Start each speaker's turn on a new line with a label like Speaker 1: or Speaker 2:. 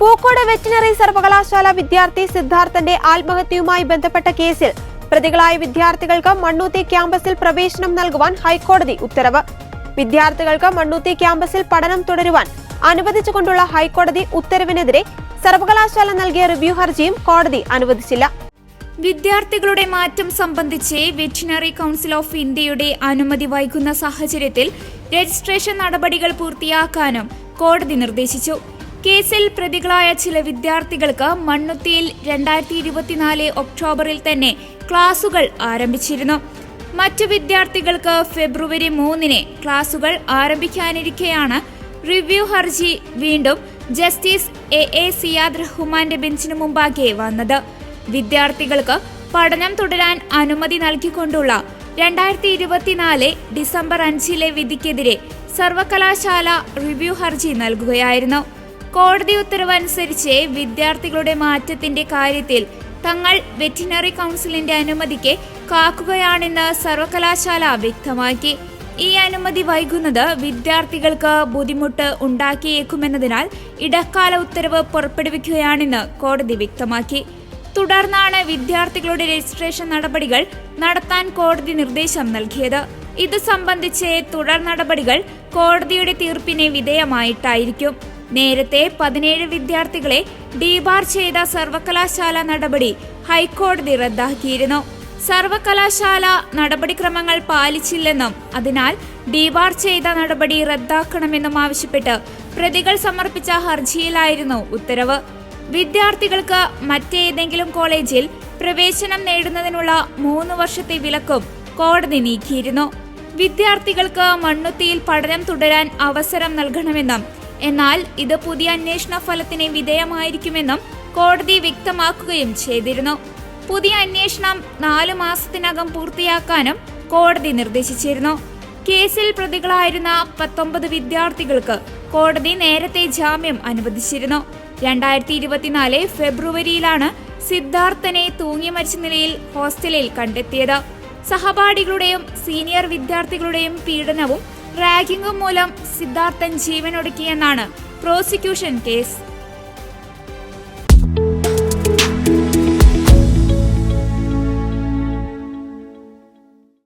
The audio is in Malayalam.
Speaker 1: പൂക്കോട് വെറ്റിനറി സർവകലാശാല വിദ്യാർത്ഥി സിദ്ധാർത്ഥന്റെ ആത്മഹത്യയുമായി ബന്ധപ്പെട്ട കേസിൽ പ്രതികളായ വിദ്യാർത്ഥികൾക്ക് മണ്ണൂത്തി ക്യാമ്പസിൽ പ്രവേശനം നൽകുവാൻ ഹൈക്കോടതി ഉത്തരവ്. വിദ്യാർത്ഥികൾക്ക് മണ്ണൂത്തി ക്യാമ്പസിൽ പഠനം തുടരുവാൻ അനുവദിച്ചുകൊണ്ടുള്ള ഹൈക്കോടതി ഉത്തരവിനെതിരെ സർവകലാശാല നൽകിയ റിവ്യൂ ഹർജിയും കോടതി അനുവദിച്ചില്ല.
Speaker 2: വിദ്യാർത്ഥികളുടെ മാറ്റം സംബന്ധിച്ച് വെറ്റിനറി കൗൺസിൽ ഓഫ് ഇന്ത്യയുടെ അനുമതി വൈകുന്ന സാഹചര്യത്തിൽ രജിസ്ട്രേഷൻ നടപടികൾ പൂർത്തിയാക്കാനും കോടതി നിർദ്ദേശിച്ചു. കേസിൽ പ്രതികളായ ചില വിദ്യാർത്ഥികൾക്ക് മണ്ണുത്തിയിൽ രണ്ടായിരത്തി ഇരുപത്തിനാല് ഒക്ടോബറിൽ തന്നെ ക്ലാസുകൾ ആരംഭിച്ചിരുന്നു. മറ്റു വിദ്യാർത്ഥികൾക്ക് ഫെബ്രുവരി മൂന്നിന് ക്ലാസുകൾ ആരംഭിക്കാനിരിക്കെയാണ് റിവ്യൂ ഹർജി വീണ്ടും ജസ്റ്റിസ് എ എ സിയാദ് റഹ്മാന്റെ ബെഞ്ചിനു മുമ്പാകെ വന്നത്. വിദ്യാർത്ഥികൾക്ക് പഠനം തുടരാൻ അനുമതി നൽകിക്കൊണ്ടുള്ള രണ്ടായിരത്തി ഇരുപത്തിനാല് ഡിസംബർ അഞ്ചിലെ വിധിക്കെതിരെ സർവകലാശാല റിവ്യൂ ഹർജി നൽകുകയായിരുന്നു. കോടതി ഉത്തരവനുസരിച്ച് വിദ്യാർത്ഥികളുടെ മാറ്റത്തിന്റെ കാര്യത്തിൽ തങ്ങൾ വെറ്റിനറി കൗൺസിലിന്റെ അനുമതിക്ക് കാക്കുകയാണെന്ന് സർവകലാശാല വ്യക്തമാക്കി. ഈ അനുമതി വൈകുന്നത് വിദ്യാർത്ഥികൾക്ക് ബുദ്ധിമുട്ട് ഉണ്ടാക്കിയേക്കുമെന്നതിനാൽ ഇടക്കാല ഉത്തരവ് പുറപ്പെടുവിക്കുകയാണെന്ന് കോടതി വ്യക്തമാക്കി. തുടർന്നാണ് വിദ്യാർത്ഥികളുടെ രജിസ്ട്രേഷൻ നടപടികൾ നടത്താൻ കോടതി നിർദ്ദേശം നൽകിയത്. ഇത് സംബന്ധിച്ച് തുടർ നടപടികൾ കോടതിയുടെ തീർപ്പിന് വിധേയമായിട്ടായിരിക്കും. നേരത്തെ പതിനേഴ് വിദ്യാർത്ഥികളെ ഡീബാർ ചെയ്ത സർവകലാശാല നടപടി ഹൈക്കോടതി റദ്ദാക്കിയിരുന്നു. സർവകലാശാല നടപടിക്രമങ്ങൾ പാലിച്ചില്ലെന്നും അതിനാൽ ഡീബാർ ചെയ്ത നടപടി റദ്ദാക്കണമെന്നും ആവശ്യപ്പെട്ട് പ്രതികൾ സമർപ്പിച്ച ഹർജിയിലായിരുന്നു ഉത്തരവ്. വിദ്യാർത്ഥികൾക്ക് മറ്റേതെങ്കിലും കോളേജിൽ പ്രവേശനം നേടുന്നതിനുള്ള മൂന്ന് വർഷത്തെ വിലക്കും കോടതി നീക്കിയിരുന്നു. വിദ്യാർത്ഥികൾക്ക് മണ്ണുത്തിയിൽ പഠനം തുടരാൻ അവസരം നൽകണമെന്നും എന്നാൽ ഇത് പുതിയ അന്വേഷണ ഫലത്തിന് വിധേയമായിരിക്കുമെന്നും കോടതി വ്യക്തമാക്കുകയും ചെയ്തിരുന്നു. പുതിയ അന്വേഷണം നാലു മാസത്തിനകം പൂർത്തിയാക്കാനും കോടതി നിർദ്ദേശിച്ചിരുന്നു. കേസിൽ പ്രതികളായിരുന്ന പത്തൊമ്പത് വിദ്യാർത്ഥികൾക്ക് കോടതി നേരത്തെ ജാമ്യം അനുവദിച്ചിരുന്നു. രണ്ടായിരത്തി ഇരുപത്തിനാല് ഫെബ്രുവരിയിലാണ് സിദ്ധാർത്ഥനെ തൂങ്ങി മരിച്ച നിലയിൽ ഹോസ്റ്റലിൽ കണ്ടെത്തിയത്. സഹപാഠികളുടെയും സീനിയർ വിദ്യാർത്ഥികളുടെയും പീഡനവും റാഗിംഗും മൂലം സിദ്ധാർത്ഥൻ ജീവനൊടുക്കിയെന്നാണ് പ്രോസിക്യൂഷൻ കേസ്.